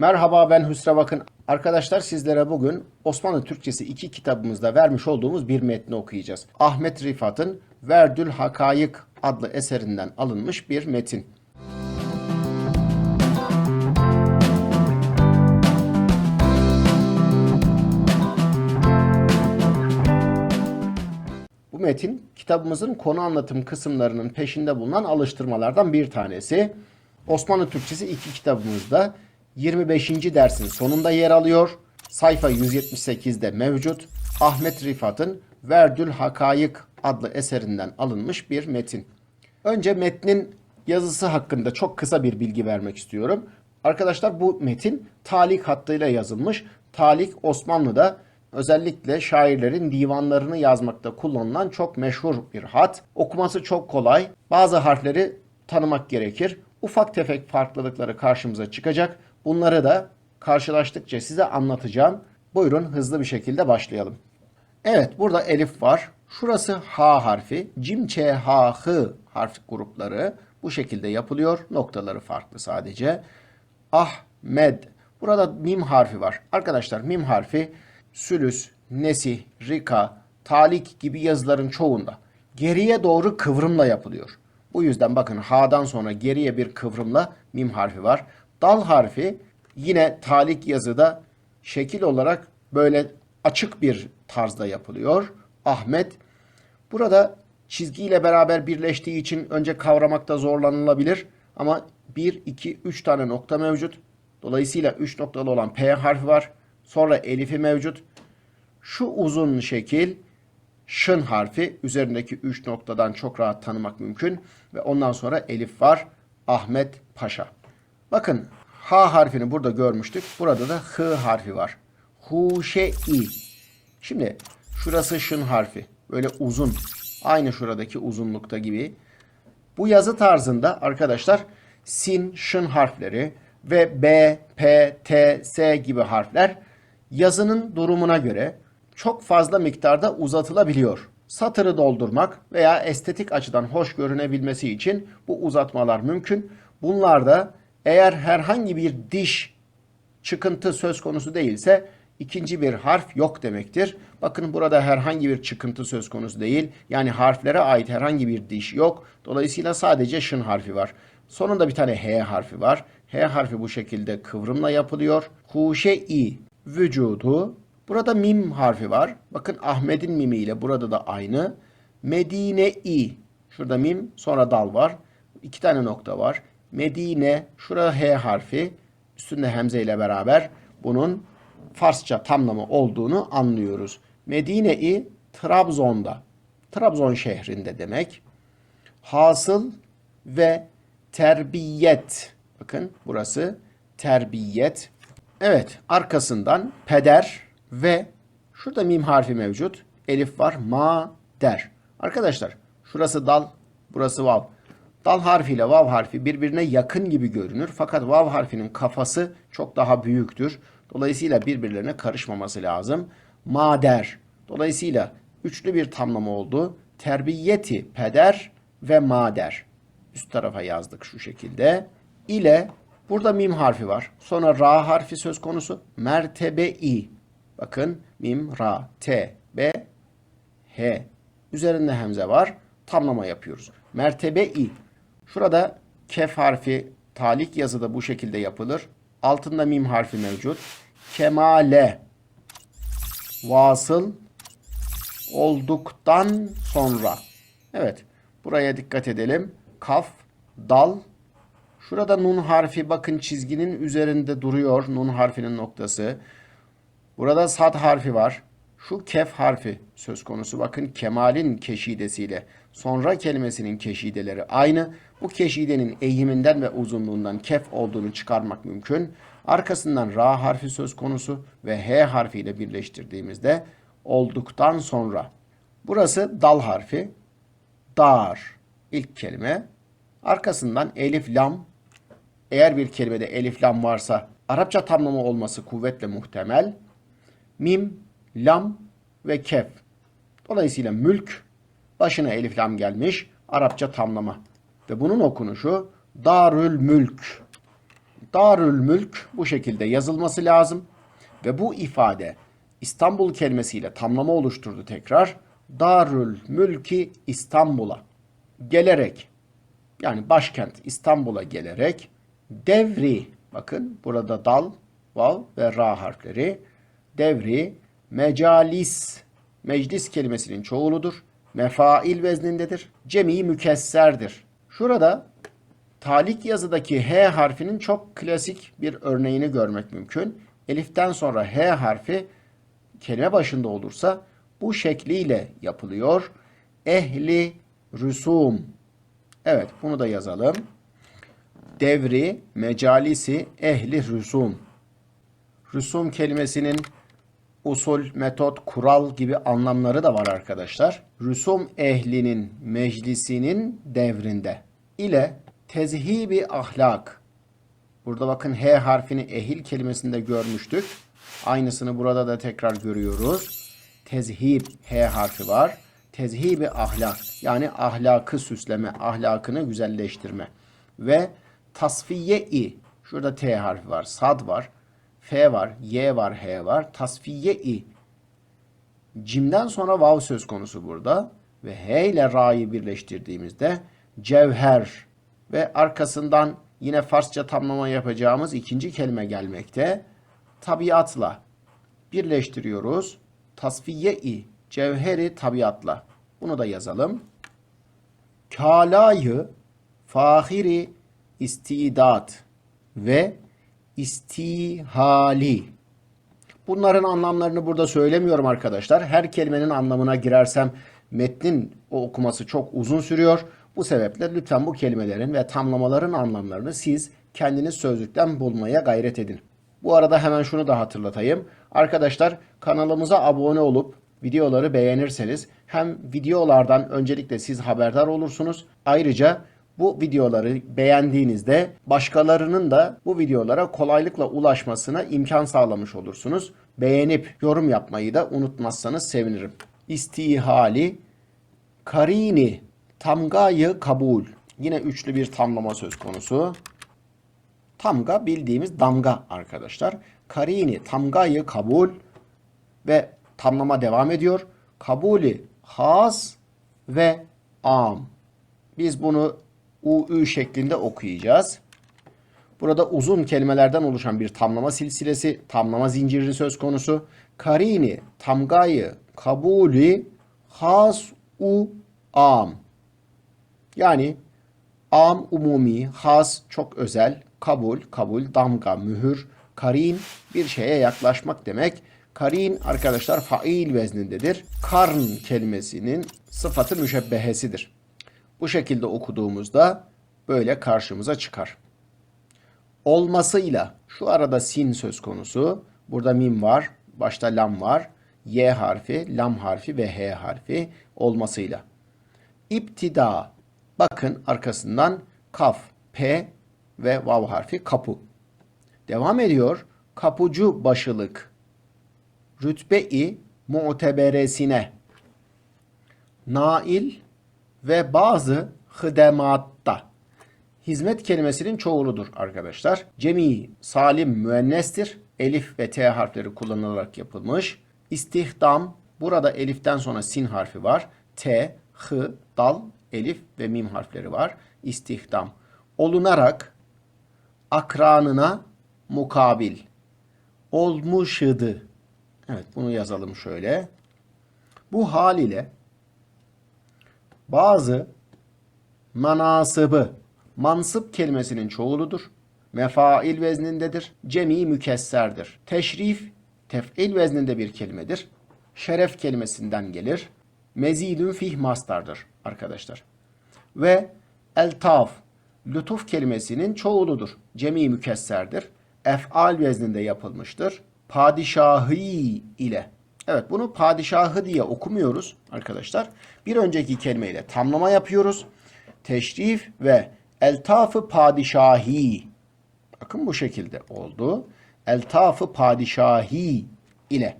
Merhaba ben Hüsrev Akın. Arkadaşlar sizlere bugün Osmanlı Türkçesi 2 kitabımızda vermiş olduğumuz bir metni okuyacağız. Ahmet Rifat'ın Verdül Hakayık adlı eserinden alınmış bir metin. Bu metin kitabımızın konu anlatım kısımlarının peşinde bulunan alıştırmalardan bir tanesi. Osmanlı Türkçesi 2 kitabımızda 25. dersin sonunda yer alıyor. Sayfa 178'de mevcut. Ahmet Rifat'ın Verdül Hakayık adlı eserinden alınmış bir metin. Önce metnin yazısı hakkında çok kısa bir bilgi vermek istiyorum. Arkadaşlar bu metin talik hattıyla yazılmış. Talik Osmanlı'da özellikle şairlerin divanlarını yazmakta kullanılan çok meşhur bir hat. Okuması çok kolay. Bazı harfleri tanımak gerekir. Ufak tefek farklılıkları karşımıza çıkacak. Bunları da karşılaştıkça size anlatacağım. Buyurun hızlı bir şekilde başlayalım. Evet burada elif var. Şurası H harfi. Cim, Ç, H, H harf grupları bu şekilde yapılıyor. Noktaları farklı sadece. Ahmed. Burada mim harfi var. Arkadaşlar mim harfi sülüs, nesih, rika, talik gibi yazıların çoğunda geriye doğru kıvrımla yapılıyor. Bu yüzden bakın H'dan sonra geriye bir kıvrımla mim harfi var. Dal harfi yine talik yazıda şekil olarak böyle açık bir tarzda yapılıyor. Ahmet burada çizgiyle beraber birleştiği için önce kavramakta zorlanılabilir ama 1, 2, 3 tane nokta mevcut. Dolayısıyla 3 noktalı olan P harfi var. Sonra elifi mevcut. Şu uzun şekil şın harfi üzerindeki 3 noktadan çok rahat tanımak mümkün. Ve ondan sonra elif var. Ahmet Paşa. Bakın H harfini burada görmüştük. Burada da H harfi var. Huşe-i. Şimdi şurası şın harfi. Böyle uzun. Aynı şuradaki uzunlukta gibi. Bu yazı tarzında arkadaşlar sin, şın harfleri ve B, P, T, S gibi harfler yazının durumuna göre çok fazla miktarda uzatılabiliyor. Satırı doldurmak veya estetik açıdan hoş görünebilmesi için bu uzatmalar mümkün. Bunlarda eğer herhangi bir diş çıkıntı söz konusu değilse ikinci bir harf yok demektir. Bakın burada herhangi bir çıkıntı söz konusu değil. Yani harflere ait herhangi bir diş yok. Dolayısıyla sadece şın harfi var. Sonunda bir tane H harfi var. H harfi bu şekilde kıvrımla yapılıyor. Huşe-i vücudu. Burada mim harfi var. Bakın Ahmet'in mimi ile burada da aynı. Medine-i. Şurada mim sonra dal var. İki tane nokta var. Medine. Şurada H harfi. Üstünde hemze ile beraber bunun Farsça tamlamı olduğunu anlıyoruz. Medine-i Trabzon'da. Trabzon şehrinde demek. Hasıl ve terbiyet. Bakın burası terbiyet. Evet arkasından peder ve şurada mim harfi mevcut. Elif var. Ma der. Arkadaşlar şurası dal, burası vav. Dal harfiyle vav harfi birbirine yakın gibi görünür. Fakat vav harfinin kafası çok daha büyüktür. Dolayısıyla birbirlerine karışmaması lazım. Mader. Dolayısıyla üçlü bir tamlama oldu. Terbiyeti peder ve mader. Üst tarafa yazdık şu şekilde. İle burada mim harfi var. Sonra ra harfi söz konusu. Mertebe-i. Bakın mim, ra, t, b, h. Üzerinde hemze var. Tamlama yapıyoruz. Mertebe-i. Şurada kef harfi talik yazıda bu şekilde yapılır. Altında mim harfi mevcut. Kemale. Vasıl olduktan sonra. Evet. Buraya dikkat edelim. Kaf, dal. Şurada nun harfi bakın çizginin üzerinde duruyor. Nun harfinin noktası. Burada sad harfi var. Şu kef harfi söz konusu. Bakın kemalin keşidesiyle sonra kelimesinin keşideleri aynı. Bu keşidenin eğiminden ve uzunluğundan kef olduğunu çıkarmak mümkün. Arkasından ra harfi söz konusu ve h harfiyle birleştirdiğimizde olduktan sonra. Burası dal harfi. Dar ilk kelime. Arkasından elif lam. Eğer bir kelimede elif lam varsa Arapça tamlama olması kuvvetle muhtemel. Mim, lam ve kef. Dolayısıyla mülk başına elif lam gelmiş Arapça tamlama. Ve bunun okunuşu darül mülk. Darül Mülk bu şekilde yazılması lazım. Ve bu ifade İstanbul kelimesiyle tamlama oluşturdu tekrar. Darül Mülki İstanbul'a gelerek yani başkent İstanbul'a gelerek devri bakın burada dal, vav ve ra harfleri devri mecalis meclis kelimesinin çoğuludur. Mefail veznindedir. Cemi mükesserdir. Şurada talik yazıdaki H harfinin çok klasik bir örneğini görmek mümkün. Eliften sonra H harfi kelime başında olursa bu şekliyle yapılıyor. Ehli rüsum. Evet bunu da yazalım. Devri, mecalisi, ehli rüsum. Rüsum kelimesinin usul, metot, kural gibi anlamları da var arkadaşlar. Rüsum ehlinin meclisinin devrinde ile tezhibi ahlak. Burada bakın H harfini ehil kelimesinde görmüştük. Aynısını burada da tekrar görüyoruz. Tezhib H harfi var. Tezhibi ahlak yani ahlakı süsleme, ahlakını güzelleştirme. Ve tasfiye-i şurada T harfi var, sad var, F var, Y var, H var. Tasfiye-i Cimden sonra vav söz konusu burada. Ve H ile ra'yı birleştirdiğimizde cevher ve arkasından yine Farsça tamlama yapacağımız ikinci kelime gelmekte. Tabiatla birleştiriyoruz. Tasfiye-i cevheri tabiatla. Bunu da yazalım. Kalayı fahiri istidat ve istihali. Bunların anlamlarını burada söylemiyorum arkadaşlar. Her kelimenin anlamına girersem metnin o okuması çok uzun sürüyor. Bu sebeple lütfen bu kelimelerin ve tamlamaların anlamlarını siz kendiniz sözlükten bulmaya gayret edin. Bu arada hemen şunu da hatırlatayım. Arkadaşlar kanalımıza abone olup videoları beğenirseniz hem videolardan öncelikle siz haberdar olursunuz. Ayrıca bu videoları beğendiğinizde başkalarının da bu videolara kolaylıkla ulaşmasına imkan sağlamış olursunuz. Beğenip yorum yapmayı da unutmazsanız sevinirim. İstihali, karini, tamgayı kabul. Yine üçlü bir tamlama söz konusu. Tamga bildiğimiz damga arkadaşlar. Karini, tamgayı kabul ve tamlama devam ediyor. Kabulü has ve am. Biz bunu u şeklinde okuyacağız. Burada uzun kelimelerden oluşan bir tamlama silsilesi, tamlama zinciri söz konusu. Karini, tamgayı, kabulü, has, u, am. Yani am umumi, has çok özel, kabul, kabul, damga, mühür, karin bir şeye yaklaşmak demek. Karin arkadaşlar fail veznindedir. Karn kelimesinin sıfatı müşebbehesidir. Bu şekilde okuduğumuzda böyle karşımıza çıkar. Olmasıyla şu arada sin söz konusu. Burada mim var, başta lam var. Y harfi, lam harfi ve H harfi olmasıyla. İptida. Bakın arkasından kaf, P ve vav harfi kapu. Devam ediyor. Kapucu başılık. Rütbe-i muteberesine. Nail ve bazı hıdematta. Hizmet kelimesinin çoğuludur arkadaşlar. Cemi salim müennestir. Elif ve T harfleri kullanılarak yapılmış. İstihdam burada eliften sonra sin harfi var. T, hı, dal, elif ve mim harfleri var. İstihdam. Olunarak akranına mukabil. Olmuşydı. Evet bunu yazalım şöyle. Bu hal ile bazı manasıbı mansıp kelimesinin çoğuludur. Mefail veznindedir. Cemi mükesserdir. Teşrif tef'il vezninde bir kelimedir. Şeref kelimesinden gelir. Mezidün fih mastardır arkadaşlar. Ve eltaf lütuf kelimesinin çoğuludur. Cemi mükesserdir. Ef'al vezninde yapılmıştır. Padişahı ile Evet bunu padişahı diye okumuyoruz arkadaşlar. Bir önceki kelimeyle tamlama yapıyoruz. Teşrif ve eltafı padişahi. Bakın bu şekilde oldu. Eltafı padişahi ile.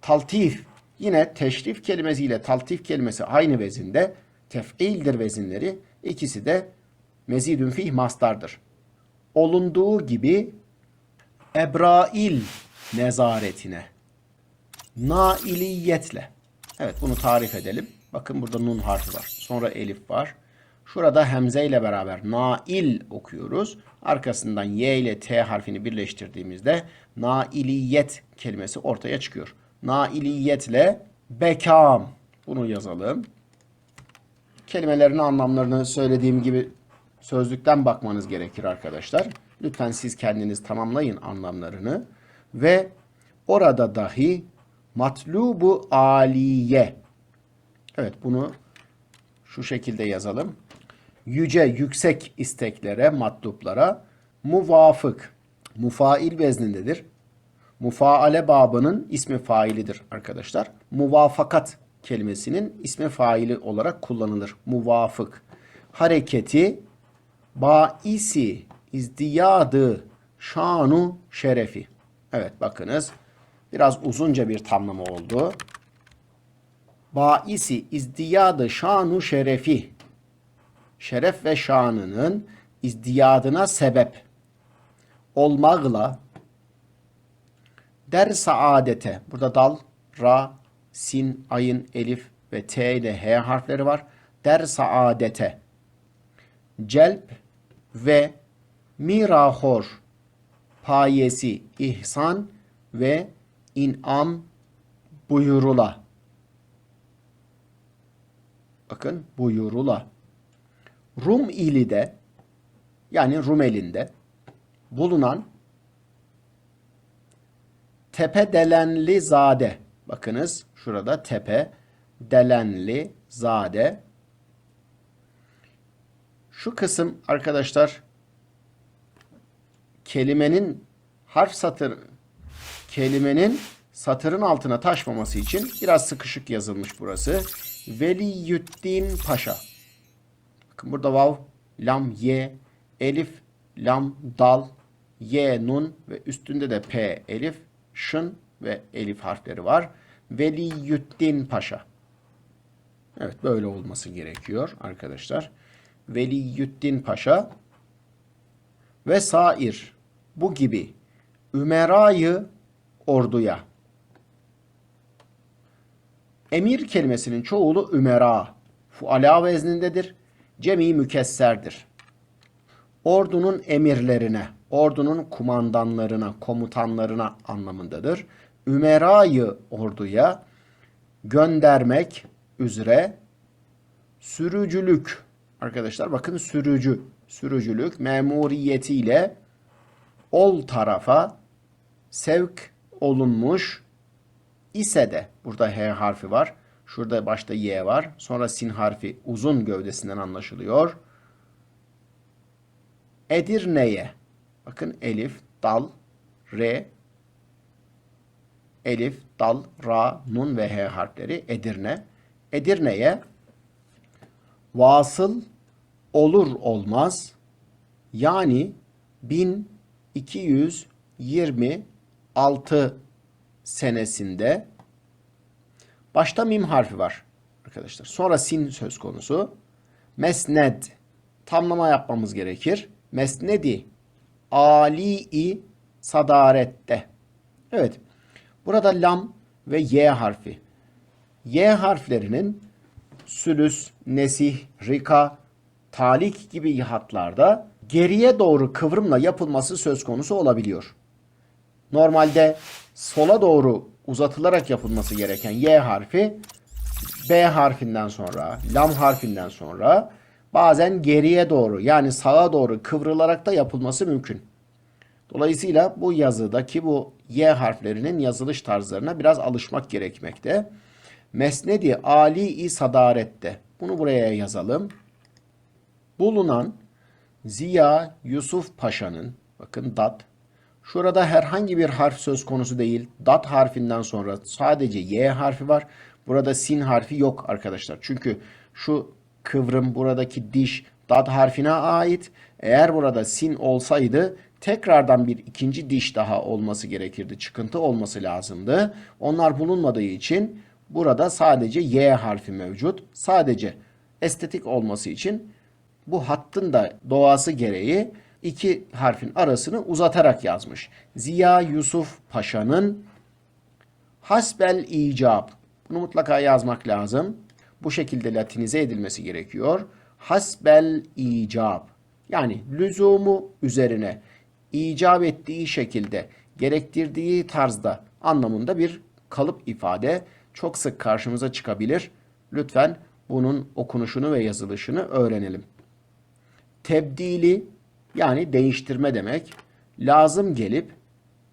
Taltif yine teşrif kelimesiyle taltif kelimesi aynı vezinde. Tef'ildir vezinleri. İkisi de mezidün fih mastardır. olunduğu gibi Ebrail nezaretine nailiyetle. Evet bunu tarif edelim. Bakın burada nun harfi var. Sonra elif var. Şurada hemze ile beraber nail okuyoruz. Arkasından y ile t harfini birleştirdiğimizde nailiyet kelimesi ortaya çıkıyor. Nailiyetle bekam. Bunu yazalım. Kelimelerin anlamlarını söylediğim gibi sözlükten bakmanız gerekir arkadaşlar. Lütfen siz kendiniz tamamlayın anlamlarını ve orada dahi matlubu aliye. Evet bunu şu şekilde yazalım. Yüce, yüksek isteklere, matluplara muvafık, mufail veznindedir. Mufaale babının ismi failidir arkadaşlar. Muvafakat kelimesinin ismi faili olarak kullanılır. Muvafık. Hareketi baisi izdiyadı şanu şerefi. Evet bakınız biraz uzunca bir tamlama oldu. Baisi izdiyadı şanu şerefi. Şeref ve şanının izdiyadına sebep olmakla der saadete. Burada dal, ra, sin, ayın, elif ve t ile h harfleri var. Der saadete. Celp ve mirahor payesi ihsan ve inam buyurula. Bakın buyurula. Rum ili de yani Rumelinde bulunan Tepe Delenli Zade. Bakınız şurada Tepe Delenli Zade. Şu kısım arkadaşlar kelimenin harf satır kelimenin satırın altına taşmaması için biraz sıkışık yazılmış burası. Veliyüddin Paşa. Bakın burada vav, lam, ye, elif, lam, dal, y, nun ve üstünde de p, elif, şın ve elif harfleri var. Veliyüddin Paşa. Evet böyle olması gerekiyor arkadaşlar. Veliyüddin Paşa ve sair bu gibi ümerayı orduya. Emir kelimesinin çoğulu ümera, fuala veznindedir, cemi mükesserdir. Ordunun emirlerine, ordunun kumandanlarına, komutanlarına anlamındadır. Ümerayı orduya göndermek üzere sürücülük arkadaşlar bakın sürücü sürücülük memuriyetiyle ol tarafa sevk olunmuş ise de burada H harfi var. Şurada başta Y var. Sonra sin harfi uzun gövdesinden anlaşılıyor. Edirne'ye. Bakın elif, dal, re, elif, dal, ra, nun ve H harfleri Edirne. Edirne'ye vasıl olur olmaz yani 1226 senesinde başta mim harfi var arkadaşlar. Sonra sin söz konusu. Mesned tamlama yapmamız gerekir. Mesnedi ali sadarette. Evet. Burada lam ve y harfi. Y harflerinin sülüs, nesih, rika, talik gibi hatlarda geriye doğru kıvrımla yapılması söz konusu olabiliyor. Normalde sola doğru uzatılarak yapılması gereken Y harfi B harfinden sonra, lam harfinden sonra bazen geriye doğru yani sağa doğru kıvrılarak da yapılması mümkün. Dolayısıyla bu yazıdaki bu Y harflerinin yazılış tarzlarına biraz alışmak gerekmekte. Mesnedi Ali-i Sadarette. Bunu buraya yazalım. Bulunan Ziya Yusuf Paşa'nın bakın dat Şurada herhangi bir harf söz konusu değil. Dat harfinden sonra sadece Y harfi var. Burada sin harfi yok arkadaşlar. Çünkü şu kıvrım buradaki diş dat harfine ait. Eğer burada sin olsaydı tekrardan bir ikinci diş daha olması gerekirdi. Çıkıntı olması lazımdı. Onlar bulunmadığı için burada sadece Y harfi mevcut. Sadece estetik olması için bu hattın da doğası gereği iki harfin arasını uzatarak yazmış. Ziya Yusuf Paşa'nın hasbel icab. Bunu mutlaka yazmak lazım. Bu şekilde latinize edilmesi gerekiyor. Hasbel icab. Yani lüzumu üzerine icap ettiği şekilde, gerektirdiği tarzda anlamında bir kalıp ifade çok sık karşımıza çıkabilir. Lütfen bunun okunuşunu ve yazılışını öğrenelim. Tebdili yani değiştirme demek. Lazım gelip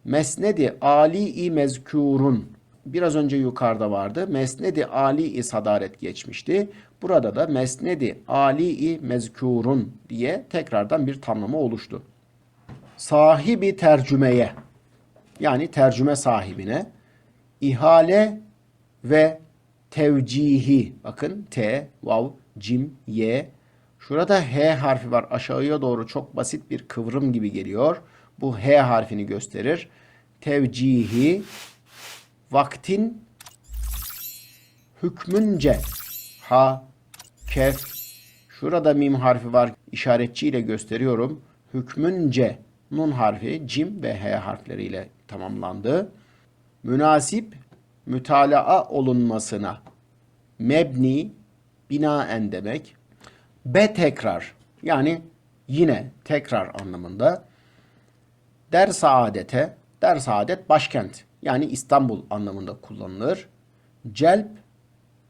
mesnedi ali-i mezkurun biraz önce yukarıda vardı. Mesnedi ali-i sadaret geçmişti. Burada da mesnedi ali-i mezkurun diye tekrardan bir tamlama oluştu. Sahibi tercümeye yani tercüme sahibine ihale ve tevcihi bakın T, vav, cim, y. Şurada H harfi var. Aşağıya doğru çok basit bir kıvrım gibi geliyor. Bu H harfini gösterir. Tevcihi vaktin hükmünce ha, kef, şurada mim harfi var işaretçiyle gösteriyorum. Hükmünce nun harfi cim ve h harfleriyle tamamlandı. Münasip mütalaa olunmasına mebni binaen demek. Be tekrar yani yine tekrar anlamında. Der saadete, der saadet başkent yani İstanbul anlamında kullanılır. Celp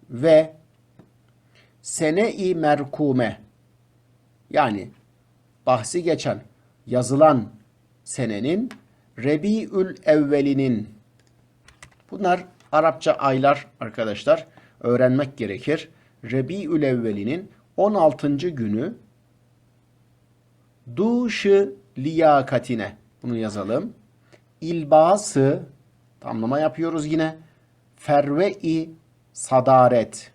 ve sene-i merkume yani bahsi geçen yazılan senenin Rebiül evvelinin bunlar Arapça aylar arkadaşlar öğrenmek gerekir. Rebiül evvelinin 16. günü duşu liyakatine bunu yazalım. İlbası tamlama yapıyoruz yine. Ferve-i sadaret.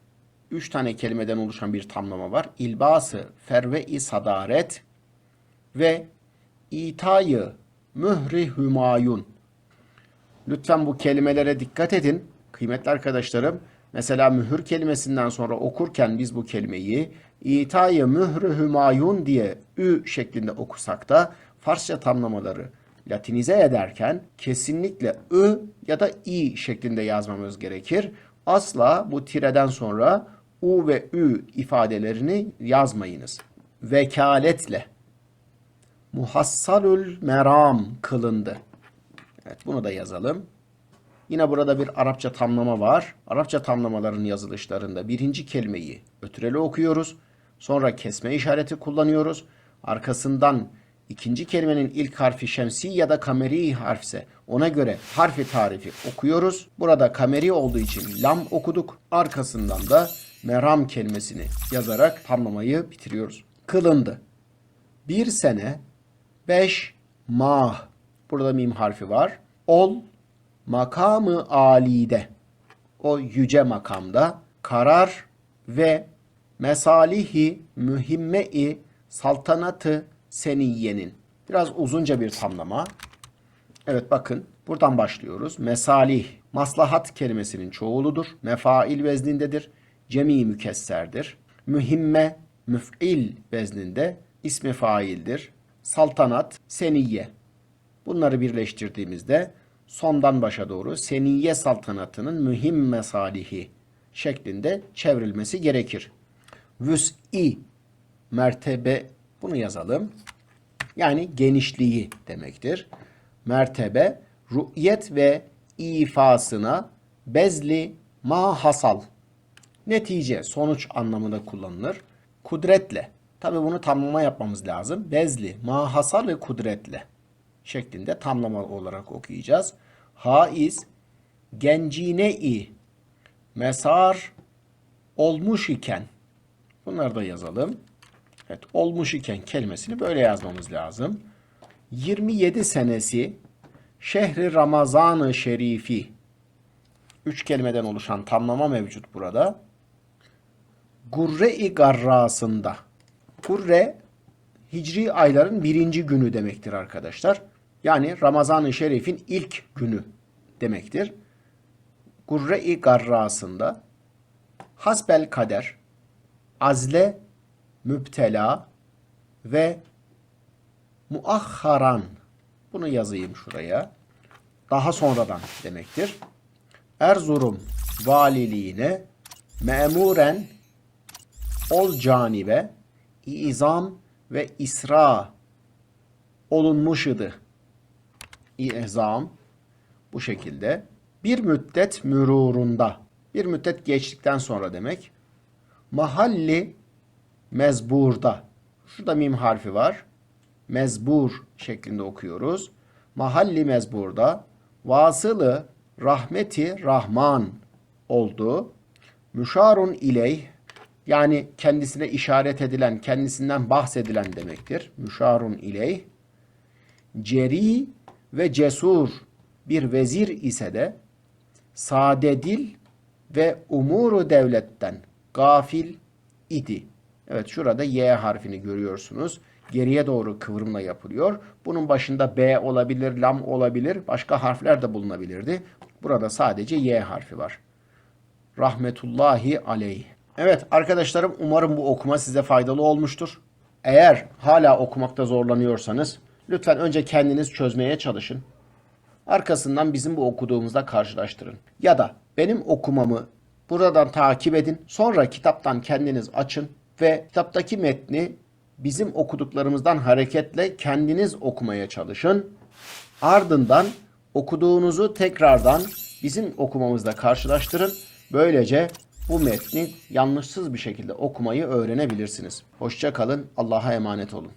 Üç tane kelimeden oluşan bir tamlama var. İlbası, ferve-i sadaret ve itayı mühri hümayun. Lütfen bu kelimelere dikkat edin. Kıymetli arkadaşlarım, mesela mühür kelimesinden sonra okurken biz bu kelimeyi itayı mührü hümayun diye ü şeklinde okusak da Farsça tamlamaları latinize ederken kesinlikle ı ya da i şeklinde yazmamız gerekir. Asla bu tireden sonra u ve ü ifadelerini yazmayınız. Vekaletle muhassalül meram kılındı. Evet bunu da yazalım. Yine burada bir Arapça tamlama var. Arapça tamlamaların yazılışlarında birinci kelimeyi ötüreli okuyoruz. Sonra kesme işareti kullanıyoruz. Arkasından ikinci kelimenin ilk harfi şemsi ya da kameri harfse ona göre harfi tarifi okuyoruz. Burada kameri olduğu için lam okuduk. Arkasından da meram kelimesini yazarak tamlamayı bitiriyoruz. Kılındı. Bir sene beş mah. Burada mim harfi var. Ol makamı alide. O yüce makamda karar ve mesalihi mühimme-i saltanatı seniyyenin. Biraz uzunca bir tamlama. Evet bakın buradan başlıyoruz. Mesalih, maslahat kelimesinin çoğuludur. Mefail veznindedir. Cemi mükesserdir. Mühimme, müf'il vezninde ismi faildir. Saltanat, seniyye. Bunları birleştirdiğimizde sondan başa doğru seniye saltanatının mühim mesalihi şeklinde çevrilmesi gerekir. Vüs'i mertebe bunu yazalım. Yani genişliği demektir. Mertebe ru'yet ve ifasına bezli ma hasal netice sonuç anlamında kullanılır. Kudretle tabi bunu tamlama yapmamız lazım. Bezli ma hasal ve kudretle şeklinde tamlama olarak okuyacağız. Haiz gencine-i mesar olmuş iken bunları da yazalım. Evet, olmuş iken kelimesini böyle yazmamız lazım. 27 senesi şehri Ramazan-ı Şerifi. Üç kelimeden oluşan tamlama mevcut burada. Gurre-i Garrasında. Gurre Hicri ayların birinci günü demektir arkadaşlar. Yani Ramazan-ı Şerif'in ilk günü demektir. Gurre-i Garrasında hasbel kader, azle müptela ve Muahharan. Bunu yazayım şuraya. Daha sonradan demektir. Erzurum valiliğine memuren ol canibe izam ve isra olunmuş idi. İzam bu şekilde bir müddet mürurunda bir müddet geçtikten sonra demek mahalli mezburda. Şurada mim harfi var. Mezbur şeklinde okuyoruz. Mahalli mezburda. Vasılı rahmeti rahman oldu. Müşarun ileyh yani kendisine işaret edilen kendisinden bahsedilen demektir. Müşarun ileyh. Ceri ve cesur bir vezir ise de sade dil ve umuru devletten gafil idi. Evet şurada Y harfini görüyorsunuz. Geriye doğru kıvrımla yapılıyor. Bunun başında B olabilir, lam olabilir, başka harfler de bulunabilirdi. Burada sadece Y harfi var. Rahmetullahi aleyh. Evet arkadaşlarım umarım bu okuma size faydalı olmuştur. Eğer hala okumakta zorlanıyorsanız lütfen önce kendiniz çözmeye çalışın. Arkasından bizim bu okuduğumuzla karşılaştırın. Ya da benim okumamı buradan takip edin. Sonra kitaptan kendiniz açın ve kitaptaki metni bizim okuduklarımızdan hareketle kendiniz okumaya çalışın. Ardından okuduğunuzu tekrardan bizim okumamızla karşılaştırın. Böylece bu metni yanlışsız bir şekilde okumayı öğrenebilirsiniz. Hoşça kalın. Allah'a emanet olun.